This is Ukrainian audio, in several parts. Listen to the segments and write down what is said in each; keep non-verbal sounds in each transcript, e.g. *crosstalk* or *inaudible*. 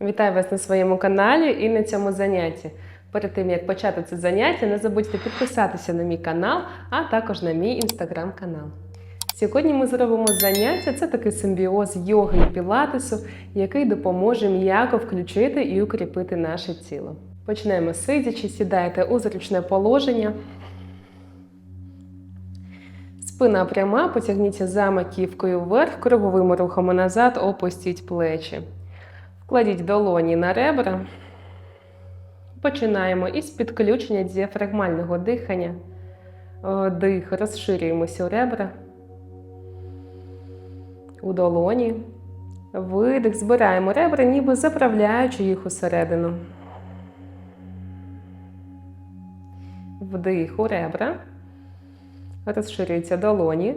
Вітаю вас на своєму каналі і на цьому занятті. Перед тим як почати це заняття, не забудьте підписатися на мій канал, а також на мій інстаграм-канал. Сьогодні ми зробимо заняття. Це такий симбіоз йоги і пілатесу, який допоможе м'яко включити і укріпити наше тіло. Почнемо сидячи, сідайте у зручне положення. Спина пряма, потягніться за маківкою вверх, круговими рухами назад, опустіть плечі. Вкладіть долоні на ребра. Починаємо із підключення діафрагмального дихання. Дих, розширюємося у ребра. У долоні. Видих, збираємо ребра, ніби заправляючи їх усередину. Вдих у ребра. Розширюються долоні.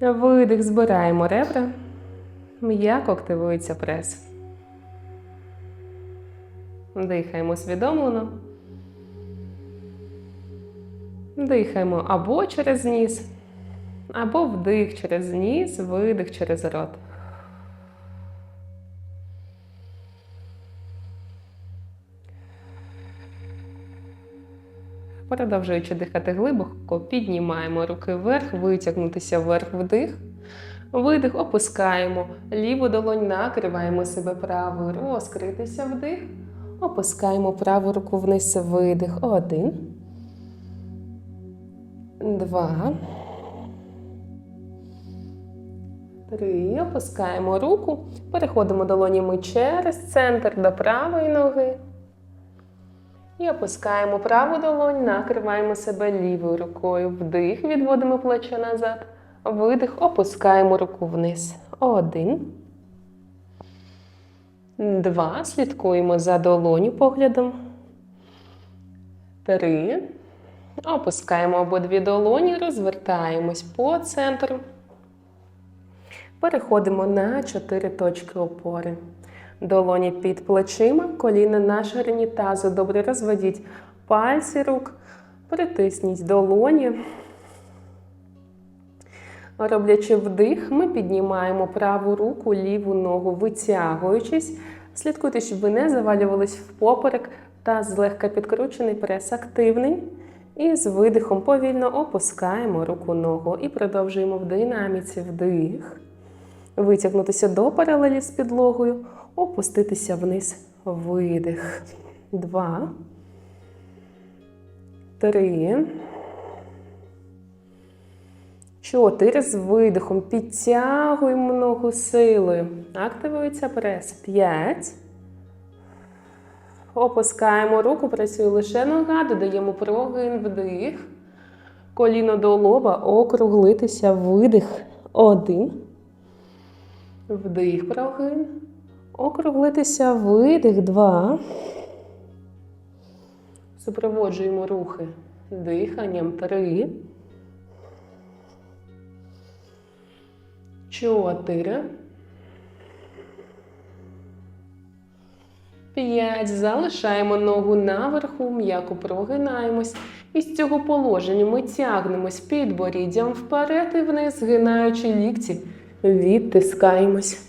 Видих, збираємо ребра. М'яко активується прес. Дихаємо усвідомлено. Дихаємо або через ніс, або вдих через ніс, видих через рот. Продовжуючи дихати глибоко, піднімаємо руки вверх, витягнутися вверх вдих. Видих, опускаємо. Ліву долонь накриваємо себе правою. Розкритися вдих. Опускаємо праву руку вниз. Видих. Один. Два. Три. Опускаємо руку. Переходимо долонями через центр до правої ноги. І опускаємо праву долонь, накриваємо себе лівою рукою. Вдих, відводимо плече назад. Видих, опускаємо руку вниз. Один. Два. Слідкуємо за долоню поглядом. Три. Опускаємо обидві долоні, розвертаємось по центру. Переходимо на чотири точки опори. Долоні під плечима, коліна на ширині тазу. Добре розведіть пальці рук, притисніть долоні. Роблячи вдих, ми піднімаємо праву руку, ліву ногу, витягуючись. Слідкуйте, щоб ви не завалювались в поперек та злегка підкручений прес активний. І з видихом повільно опускаємо руку ногу і продовжуємо в динаміці вдих. Витягнутися до паралелі з підлогою, опуститися вниз. Видих. Два. Три. Чотири. З видихом. Підтягуємо ногу силою. Активується прес. П'ять. Опускаємо руку, працює лише нога, додаємо прогин, вдих. Коліно до лоба, округлитися, видих. Один. Вдих, прогин. Округлитися, видих, два. Супроводжуємо рухи диханням. Три. Чотири. П'ять. Залишаємо ногу наверху, м'яко прогинаємось. І з цього положення ми тягнемось підборіддям вперед і вниз, згинаючи лікті, відтискаємось.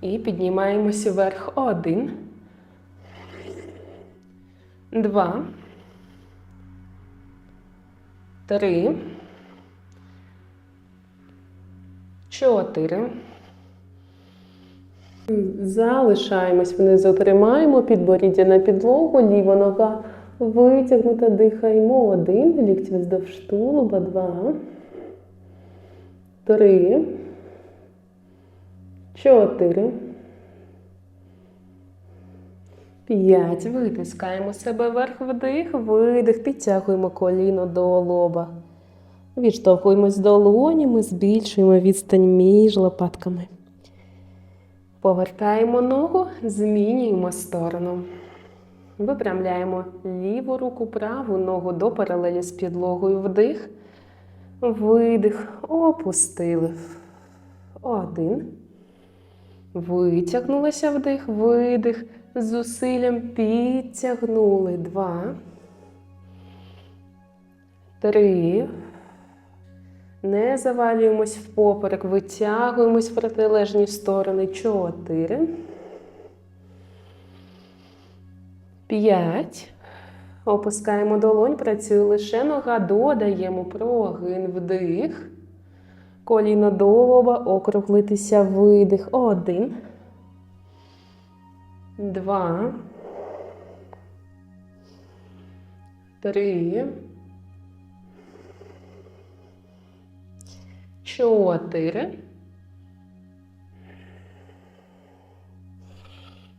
І піднімаємося вверх. Один. Два. Три. Чотири. Залишаємось внизу, тримаємо підборіддя на підлогу, ліва нога витягнута, дихаємо. Один. Лікті вздовж тулуба. Два. Три. Чотири. П'ять. Витискаємо себе вверх вдих, видих, підтягуємо коліно до лоба. Відштовхуємось долонями, збільшуємо відстань між лопатками. Повертаємо ногу, змінюємо сторону. Випрямляємо ліву руку, праву ногу до паралелі з підлогою. Вдих, видих, опустили. Один. Витягнулися вдих, видих. Зусиллям підтягнули. Два. Три. Не завалюємось в поперек, витягуємось в протилежні сторони. Чотири. П'ять. Опускаємо долонь, працює лише нога, додаємо прогин вдих. Коліно до лоба, округлитися видих. Один. Два. Три. Чотири.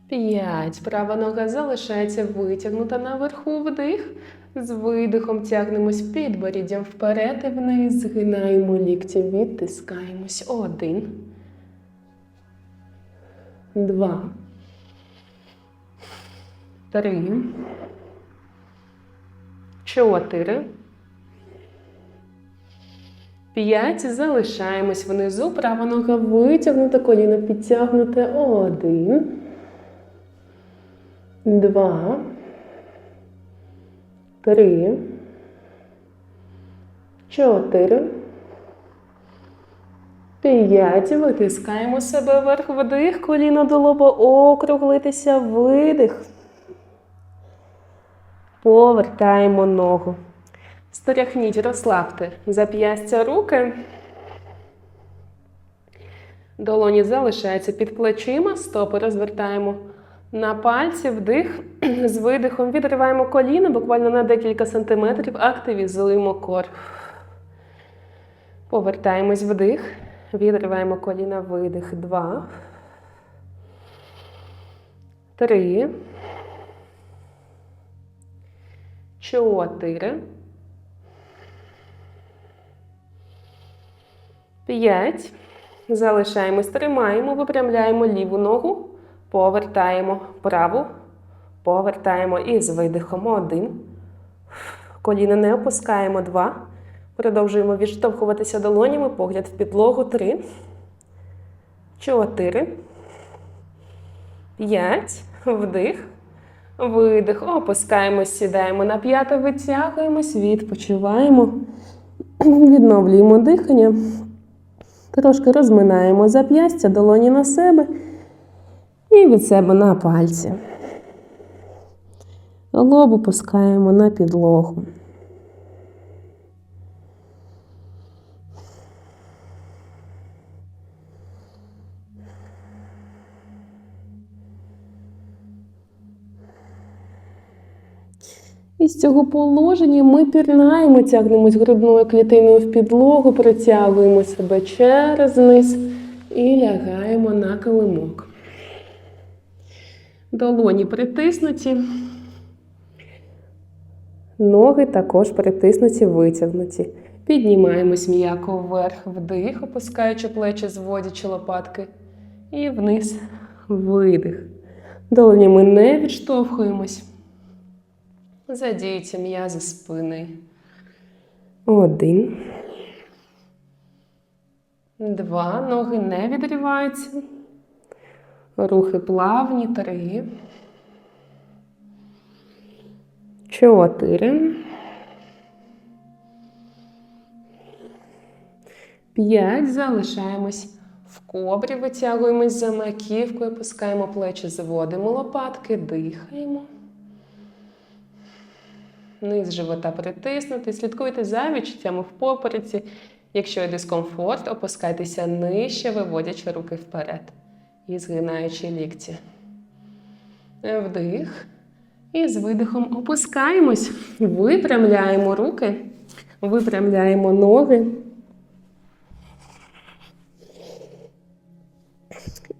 П'ять. Права нога залишається витягнута наверху вдих. З видихом тягнемось підборіддям вперед і вниз. Згинаємо лікті, відтискаємось. Один. Два. Три. Чотири. П'ять. Залишаємось внизу. Права нога витягнута, коліно підтягнуте. Один. Два. Три. Чотири. П'ять. Витискаємо себе вверх вдих, коліно до лоба, округлитися, видих. Повертаємо ногу. Стряхніть, розслабте зап'ястя руки. Долоні залишаються під плечима, стопи розвертаємо на пальці, вдих. *clears throat* З видихом відриваємо коліно буквально на декілька сантиметрів, активізуємо кор. Повертаємось вдих, відриваємо коліна, видих. Два. Три. Чотири. П'ять. Залишаємось, тримаємо, випрямляємо ліву ногу, повертаємо праву, повертаємо і з видихом один. Коліна не опускаємо два. Продовжуємо відштовхуватися долонями, погляд в підлогу. Три. Чотири. П'ять. Вдих. Видих. Опускаємось, сідаємо на п'яте, витягуємось, відпочиваємо. Відновлюємо дихання. Трошки розминаємо зап'ястя, долоні на себе і від себе на пальці. Лоб опускаємо на підлогу. І з цього положення ми пірнаємо, тягнемось грудною клітиною в підлогу, притягуємо себе через низ і лягаємо на килимок. Долоні притиснуті. Ноги також притиснуті, витягнуті. Піднімаємось м'яко вверх, вдих, опускаючи плечі, зводячи лопатки. І вниз видих. Долонями не відштовхуємось. Задійте м'язи спини. Один. Два. Ноги не відриваються. Рухи плавні. Три. Чотири. П'ять. Залишаємось в кобрі. Витягуємось за маківкою, опускаємо плечі, зводимо лопатки, дихаємо. Низ живота притиснутий. Слідкуйте за відчуттями в попереці. Якщо є дискомфорт, опускайтеся нижче, виводячи руки вперед і згинаючи лікті. Вдих. І з видихом опускаємось, випрямляємо руки, випрямляємо ноги.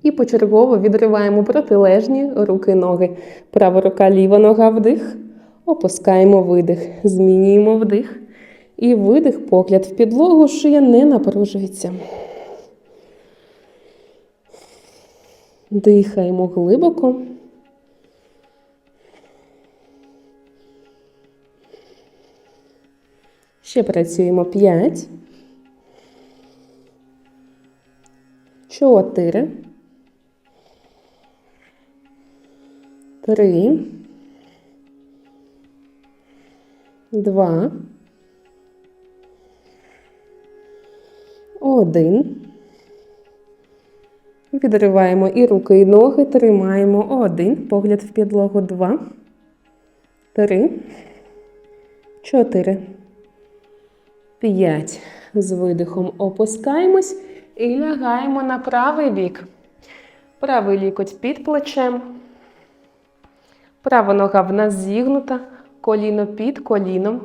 І почергово відриваємо протилежні руки ноги. Права рука, ліва нога вдих. Опускаємо видих, змінюємо вдих. І видих, погляд в підлогу, шия не напружується. Дихаємо глибоко. Ще працюємо 5. 4. 3. Два. Один. Відриваємо і руки, і ноги. Тримаємо один. Погляд в підлогу. Два. Три. Чотири. П'ять. З видихом опускаємось і лягаємо на правий бік. Правий лікоть під плечем. Права нога в нас зігнута, коліно під коліном.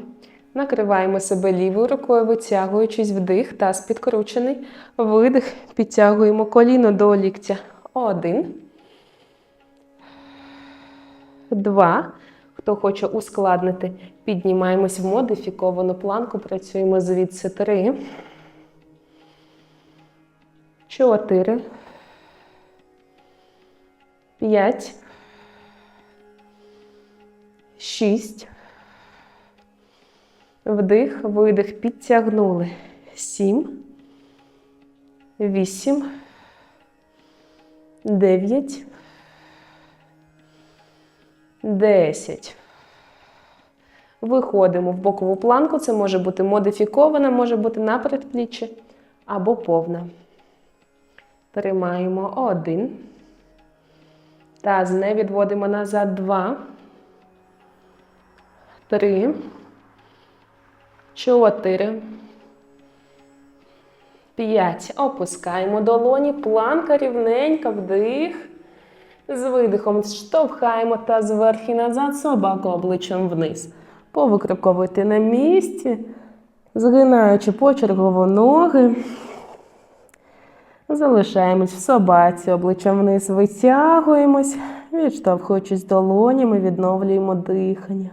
Накриваємо себе лівою рукою, витягуючись вдих, таз підкручений. Видих, підтягуємо коліно до ліктя. Один. Два. Хто хоче ускладнити, піднімаємось в модифіковану планку, працюємо звідси три. Чотири. П'ять. Шість. Вдих, видих, підтягнули. Сім. Вісім. Дев'ять. Десять. Виходимо в бокову планку. Це може бути модифікована, може бути на передпліччі або повна. Тримаємо один. Таз не відводимо назад. Два. Три. Чотири. П'ять. Опускаємо долоні. Планка рівненька. Вдих. З видихом штовхаємо та зверх і назад, собаку обличчям вниз. Повикриковуйте на місці, згинаючи почергово ноги. Залишаємось в собаці, обличчям вниз витягуємось, відштовхуючись долонями, відновлюємо дихання.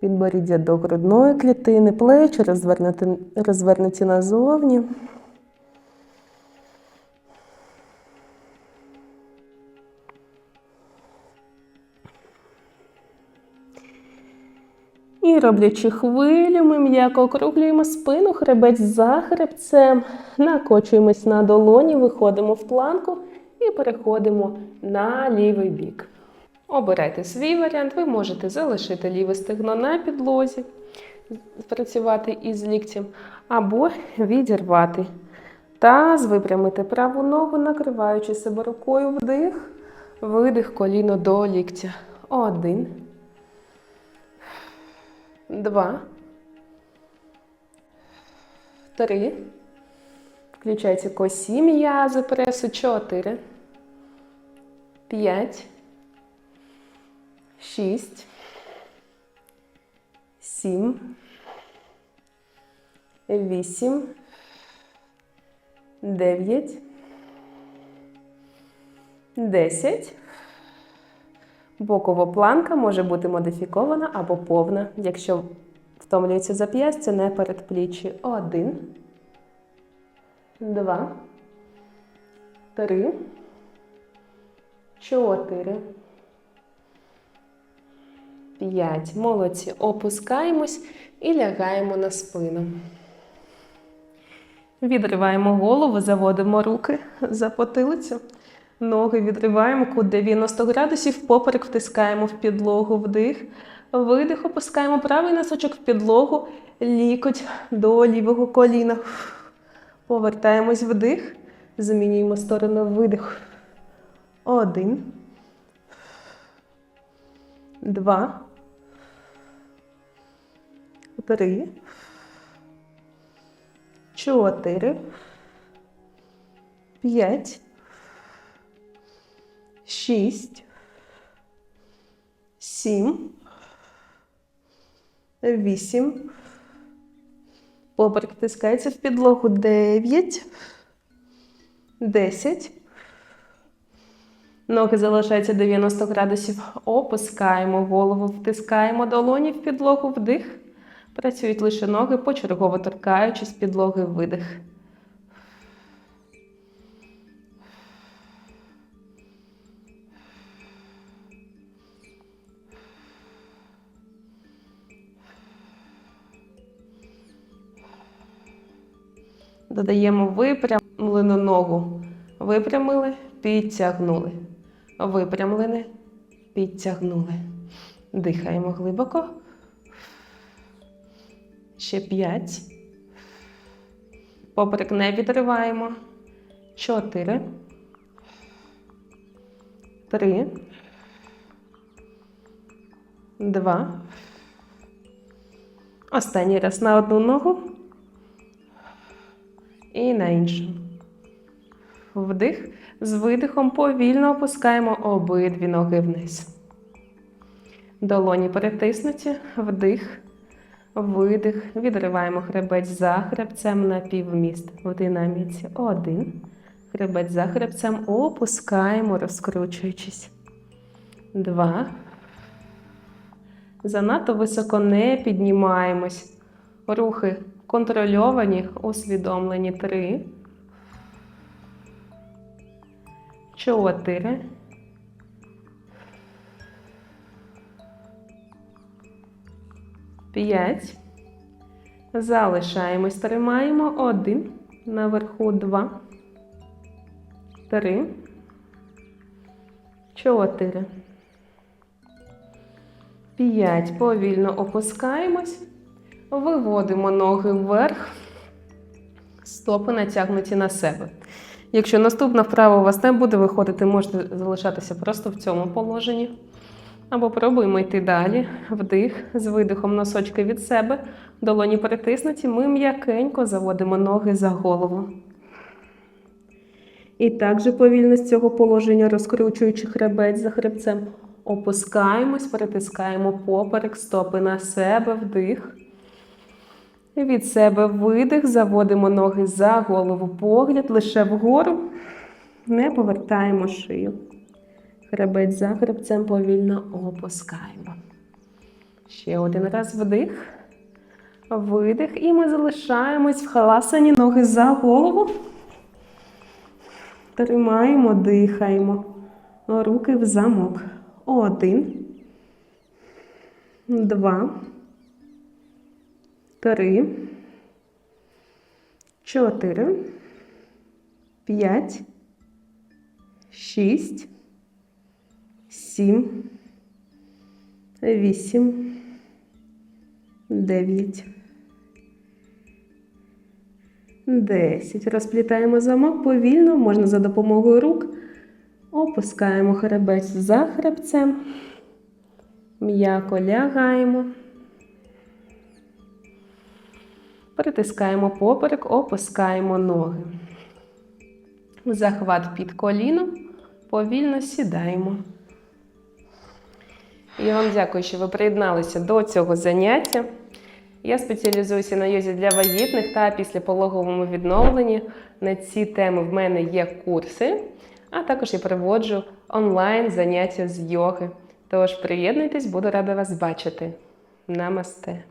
Підборіддя до грудної клітини, плечі розвернуті, розвернуті назовні. І роблячи хвилю, ми м'яко округлюємо спину, хребець за хребцем, накочуємось на долоні, виходимо в планку і переходимо на лівий бік. Обирайте свій варіант, ви можете залишити ліве стегно на підлозі, працювати із ліктем, або відірвати. Таз, випрямити праву ногу, накриваючи себе рукою вдих, видих коліно до ліктя. Один. Два. Три. Включайте косі м'язи пресу. Чотири. П'ять. Шість. Сім. Вісім. Дев'ять. Десять. Бокова планка може бути модифікована або повна, якщо втомлюється зап'ястя, не передпліччя. Один, два, три, чотири, п'ять. Молодці. Опускаємось і лягаємо на спину. Відриваємо голову, заводимо руки за потилицю. Ноги відриваємо кут 90 градусів, поперек втискаємо в підлогу вдих. Видих, опускаємо правий носочок в підлогу, лікоть до лівого коліна. Повертаємось вдих, змінюємо сторону видих. Один. Два. Три. Чотири. П'ять шість, сім, вісім. Поперек тискається в підлогу. Дев'ять, десять. Ноги залишаються 90 градусів. Опускаємо голову, втискаємо долоні в підлогу, вдих. Працюють лише ноги, почергово торкаючись підлоги, видих. Додаємо випрямлену ногу. Випрямили, підтягнули. Випрямлене, підтягнули. Дихаємо глибоко. Ще п'ять. Поперек не відриваємо. Чотири. три, два. Останній раз на одну ногу і на іншу. Вдих. З видихом повільно опускаємо обидві ноги вниз. Долоні перетиснуті, вдих, видих. Відриваємо хребець за хребцем на півміст. В динаміці. Один. Хребець за хребцем опускаємо, розкручуючись. Два. Занадто високо не піднімаємось. Рухи контрольовані, усвідомлені. Три. Чотири. П'ять. Залишаємось, тримаємо. Один. Наверху два. Три. Чотири. П'ять. Повільно опускаємось. Виводимо ноги вверх. Стопи натягнуті на себе. Якщо наступна вправа у вас не буде виходити, можете залишатися просто в цьому положенні. Або пробуємо йти далі. Вдих, з видихом носочки від себе. Долоні перетиснуті. Ми м'якенько заводимо ноги за голову. І також повільно з цього положення, розкручуючи хребець за хребцем, опускаємось, перетискаємо поперек, стопи на себе, вдих. Від себе видих, заводимо ноги за голову, погляд лише вгору, не повертаємо шию. Хребець за хребцем повільно опускаємо. Ще один раз вдих, видих, і ми залишаємось в халасані, ноги за голову. Тримаємо, дихаємо. Руки в замок. Один, два, три, чотири, п'ять, шість, сім, вісім, дев'ять. Десять. Розплітаємо замок повільно, можна за допомогою рук. Опускаємо хребець за хребцем. М'яко лягаємо. Притискаємо поперек, опускаємо ноги. Захват під коліно. Повільно сідаємо. Я вам дякую, що ви приєдналися до цього заняття. Я спеціалізуюся на йозі для вагітних та післяпологовому відновленні. На ці теми в мене є курси, а також я проводжу онлайн заняття з йоги. Тож приєднуйтесь, буду рада вас бачити. Намасте!